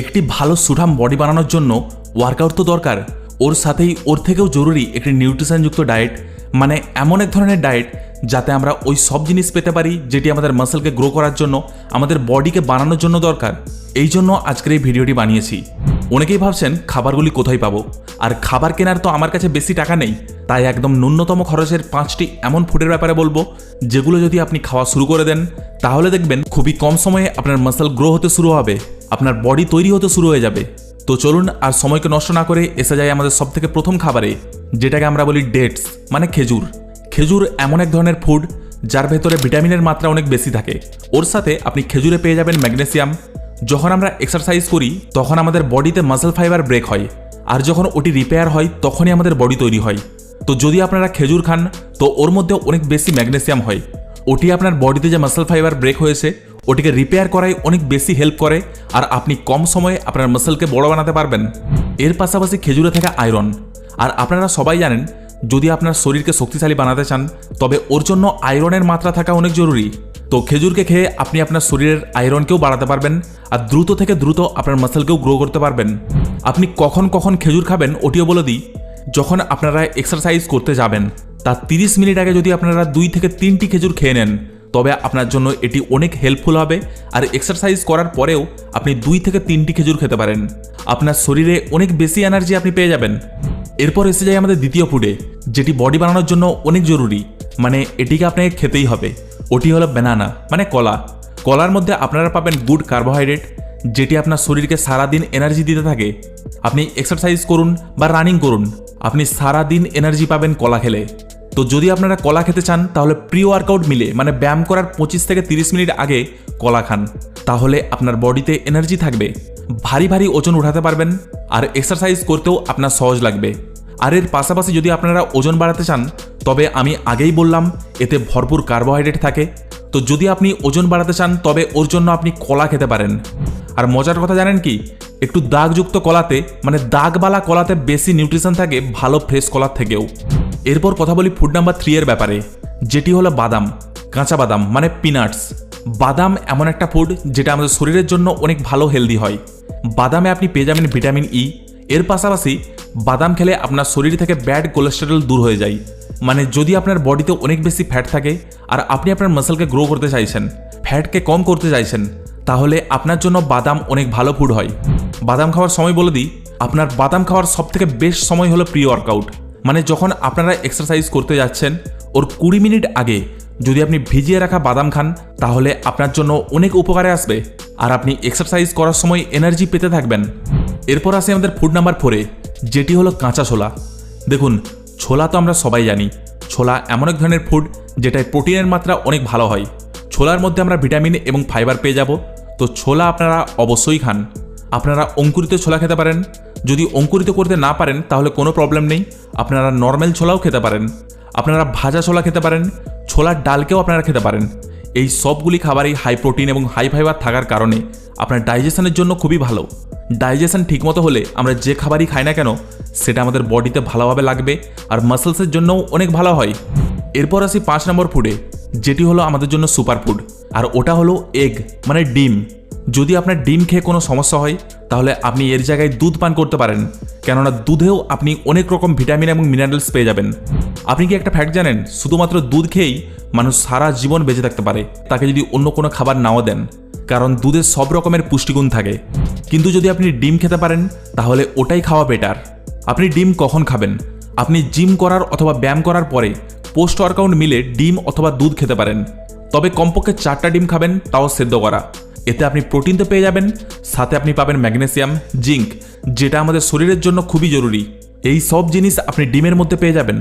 একটি ভালো সুঠাম বডি বানানোর জন্য ওয়ার্কআউট তো দরকার। ওর সাথেই ওর থেকেও জরুরি একটি নিউট্রিশনযুক্ত ডায়েট মানে এমন এক ধরনের ডায়েট যাতে আমরা ওই সব জিনিস পেতে পারি যেটি আমাদের মাসেলকে গ্রো করার জন্য, আমাদের বডিকে বানানোর জন্য দরকার। এই জন্য আজকের এই ভিডিওটি বানিয়েছি। অনেকেই ভাবছেন, খাবারগুলি কোথায় পাবো? আর খাবার কেনার তো আমার কাছে বেশি টাকা নেই। তাই একদম ন্যূনতম খরচের পাঁচটি এমন ফুডের ব্যাপারে বলব, যেগুলো যদি আপনি খাওয়া শুরু করে দেন, তাহলে দেখবেন খুবই কম সময়ে আপনার মাসেল গ্রো হতে শুরু হবে, আপনার বডি তৈরি হতে শুরু হয়ে যাবে। তো চলুন আর সময়কে নষ্ট না করে এসে যায় আমাদের সব থেকে প্রথম খাবারে, যেটাকে আমরা বলি ডেটস মানে খেজুর। খেজুর এমন এক ধরনের ফুড, যার ভেতরে ভিটামিনের মাত্রা অনেক বেশি থাকে। ওর সাথে আপনি খেজুরে পেয়ে যাবেন ম্যাগনেসিয়াম। যখন আমরা এক্সারসাইজ করি, তখন আমাদের বডিতে মাসেল ফাইবার ব্রেক হয়। আর যখন ওটি রিপেয়ার হয়, তখনই আমাদের বডি তৈরি হয়। তো যদি আপনারা খেজুর খান, তো ওর মধ্যে অনেক বেশি ম্যাগনেসিয়াম হয়। ওটি আপনার বডিতে যে মাসেল ফাইবার ব্রেক হয়েছে, ওটিকে রিপেয়ার করায় অনেক বেশি হেল্প করে, আর আপনি কম সময়ে আপনার মাসেলকে বড় বানাতে পারবেন। এর পাশাপাশি খেজুরে থাকা আয়রন আর আপনারা সবাই জানেন, যদি আপনার শরীরকে শক্তিশালী বানাতে চান, তবে ওর জন্য আয়রনের মাত্রা থাকা অনেক জরুরি। তো খেজুরকে খেয়ে আপনি আপনার শরীরের আয়রনকেও বাড়াতে পারবেন, আর দ্রুত থেকে দ্রুত আপনার মাসেলকেও গ্রো করতে পারবেন। আপনি কখন কখন খেজুর খাবেন, ওটিও বলে দিই। যখন আপনারা এক্সারসাইজ করতে যাবেন তার তিরিশ মিনিট আগে যদি আপনারা দুই থেকে তিনটি খেজুর খেয়ে নেন, তবে আপনার জন্য এটি অনেক হেল্পফুল হবে। আর এক্সারসাইজ করার পরেও আপনি দুই থেকে তিনটি খেজুর খেতে পারেন। আপনার শরীরে অনেক বেশি এনার্জি আপনি পেয়ে যাবেন। এরপর এসে যায় আমাদের দ্বিতীয় ফুডে যেটি বডি বানানোর জন্য অনেক জরুরি। মানে এটিকে আপনাকে খেতেই হবে। ওটি হলো ব্যানানা মানে কলা। কলার মধ্যে আপনারা পাবেন গুড কার্বোহাইড্রেট যেটি আপনার শরীরকে সারাদিন এনার্জি দিতে থাকে। আপনি এক্সারসাইজ করুন বা রানিং করুন। আপনি সারাদিন এনার্জি পাবেন কলা খেলে। তো যদি আপনারা কলা খেতে চান, তাহলে প্রি ওয়ার্কআউট মিলে মানে ব্যায়াম করার পঁচিশ থেকে তিরিশ মিনিট আগে কলা খান। তাহলে আপনার বডিতে এনার্জি থাকবে, ভারী ভারী ওজন উঠাতে পারবেন, আর এক্সারসাইজ করতেও আপনার সহজ লাগবে। আর এর পাশাপাশি যদি আপনারা ওজন বাড়াতে চান, তবে আমি আগেই বললাম, এতে ভরপুর কার্বোহাইড্রেট থাকে। তো যদি আপনি ওজন বাড়াতে চান, তবে ওর জন্য আপনি কলা খেতে পারেন। আর মজার কথা জানেন কি? একটু দাগযুক্ত কলাতে মানে দাগবালা কলাতে বেশি নিউট্রিশন থাকে, ভালো ফ্রেশ কলার থেকেও। এরপর কথা বলি ফুড নাম্বার থ্রি এর ব্যাপারে, যেটি হলো বাদাম, কাঁচা বাদাম মানে পিনাটস বাদাম এমন একটা ফুড যেটা আমাদের শরীরের জন্য অনেক ভালো হেলদি হয়। বাদামে আপনি পেয়ে যাবেন ভিটামিন ই এর পাশাপাশি, বাদাম খেলে আপনার শরীর থেকে ব্যাড কোলেস্টেরল দূর হয়ে যায়। মানে যদি আপনার বডিতে অনেক বেশি ফ্যাট থাকে, আর আপনি আপনার মাসেলকে গ্রো করতে চাইছেন ফ্যাটকে কম করতে চাইছেন, তাহলে আপনার জন্য বাদাম অনেক ভালো ফুড হয়। বাদাম খাওয়ার সময় বলে দিই, আপনার বাদাম খাওয়ার সব থেকে বেস্ট সময় হলো প্রি ওয়ার্কআউট মানে যখন আপনারা এক্সারসাইজ করতে যাচ্ছেন, ওর কুড়ি মিনিট আগে যদি আপনি ভিজিয়ে রাখা বাদাম খান, তাহলে আপনার জন্য অনেক উপকারে আসবে। আর আপনি এক্সারসাইজ করার সময় এনার্জি পেতে থাকবেন। এরপর আসে আমাদের ফুড নাম্বার ফোরে যেটি হলো কাঁচা ছোলা। দেখুন, ছোলা তো আমরা সবাই জানি। ছোলা এমন এক ধরনের ফুড যেটায় প্রোটিনের মাত্রা অনেক ভালো হয়। ছোলার মধ্যে আমরা ভিটামিন এবং ফাইবার পেয়ে যাব। তো ছোলা আপনারা অবশ্যই খান। আপনারা অঙ্কুরিত ছোলা খেতে পারেন। যদি অঙ্কুরিত করতে না পারেন, তাহলে কোনো প্রবলেম নেই। আপনারা নর্মাল ছোলাও খেতে পারেন। আপনারা ভাজা ছোলা খেতে পারেন, ছোলার ডালকেও আপনারা খেতে পারেন। এই সবগুলি খাবারই হাই প্রোটিন এবং হাই ফাইবার থাকার কারণে আপনার ডাইজেশনের জন্য খুবই ভালো। ডাইজেশন ঠিকমতো হলে আমরা যে খাবারই খাই না কেন, সেটা আমাদের বডিতে ভালোভাবে লাগবে আর মাসেলসের জন্যও অনেক ভালো হয়। এরপর আসি পাঁচ নম্বর ফুডে যেটি হলো আমাদের জন্য সুপার ফুড আর ওটা হলো এগ মানে ডিম। যদি আপনার ডিম খেয়ে কোনো সমস্যা হয়, তাহলে আপনি এর জায়গায় দুধ পান করতে পারেন। কেননা দুধেও আপনি অনেক রকম ভিটামিন এবং মিনারেলস পেয়ে যাবেন। আপনি কি একটা ফ্যাক্ট জানেন? শুধুমাত্র দুধ খেয়েই মানুষ সারা জীবন বেঁচে থাকতে পারে। তাকে যদি অন্য কোনো খাবার নাও দেন, কারণ দুধে সব রকমের পুষ্টিগুণ থাকে। কিন্তু যদি আপনি ডিম খেতে পারেন, তাহলে ওটাই খাওয়া বেটার আপনি ডিম কখন খাবেন? আপনি জিম করার অথবা ব্যায়াম করার পরে পোস্ট ওয়ার্কআউট মিলে ডিম অথবা দুধ খেতে পারেন। তবে কমপক্ষে চারটা ডিম খাবেন, তাও সেদ্ধ করা। এতে আপনি প্রোটিন তো পেয়ে যাবেন, সাথে আপনি পাবেন ম্যাগনেসিয়াম, জিঙ্ক, যেটা আমাদের শরীরের জন্য খুবই জরুরি। এই সব জিনিস আপনি ডিমের মধ্যে পেয়ে যাবেন।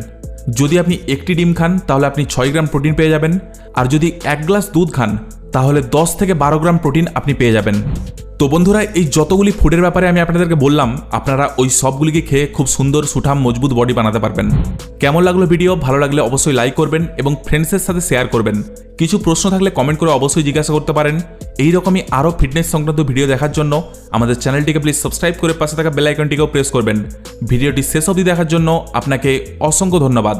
যদি আপনি একটি ডিম খান, তাহলে আপনি ছয় গ্রাম প্রোটিন পেয়ে যাবেন। আর যদি এক গ্লাস দুধ খান, তাহলে দশ থেকে বারো গ্রাম প্রোটিন আপনি পেয়ে যাবেন। তো বন্ধুরা, এই যতগুলি ফুডের ব্যাপারে আমি আপনাদেরকে বললাম, আপনারা ওই সবগুলিকে খেয়ে খুব সুন্দর, সুঠাম, মজবুত বডি বানাতে পারবেন। কেমন লাগল ভিডিও? ভালো লাগলে অবশ্যই লাইক করবেন এবং ফ্রেন্ডসের সাথে শেয়ার করবেন। কিছু প্রশ্ন থাকলে কমেন্ট করে অবশ্যই জিজ্ঞাসা করতে পারেন। এই রকমই আরও ফিটনেস সংক্রান্ত ভিডিও দেখার জন্য আমাদের চ্যানেলটিকে প্লিজ সাবস্ক্রাইব করে পাশে থাকা বেল আইকনটিকেও প্রেস করবেন। ভিডিওটি শেষ অবধি দেখার জন্য আপনাকে অসংখ্য ধন্যবাদ।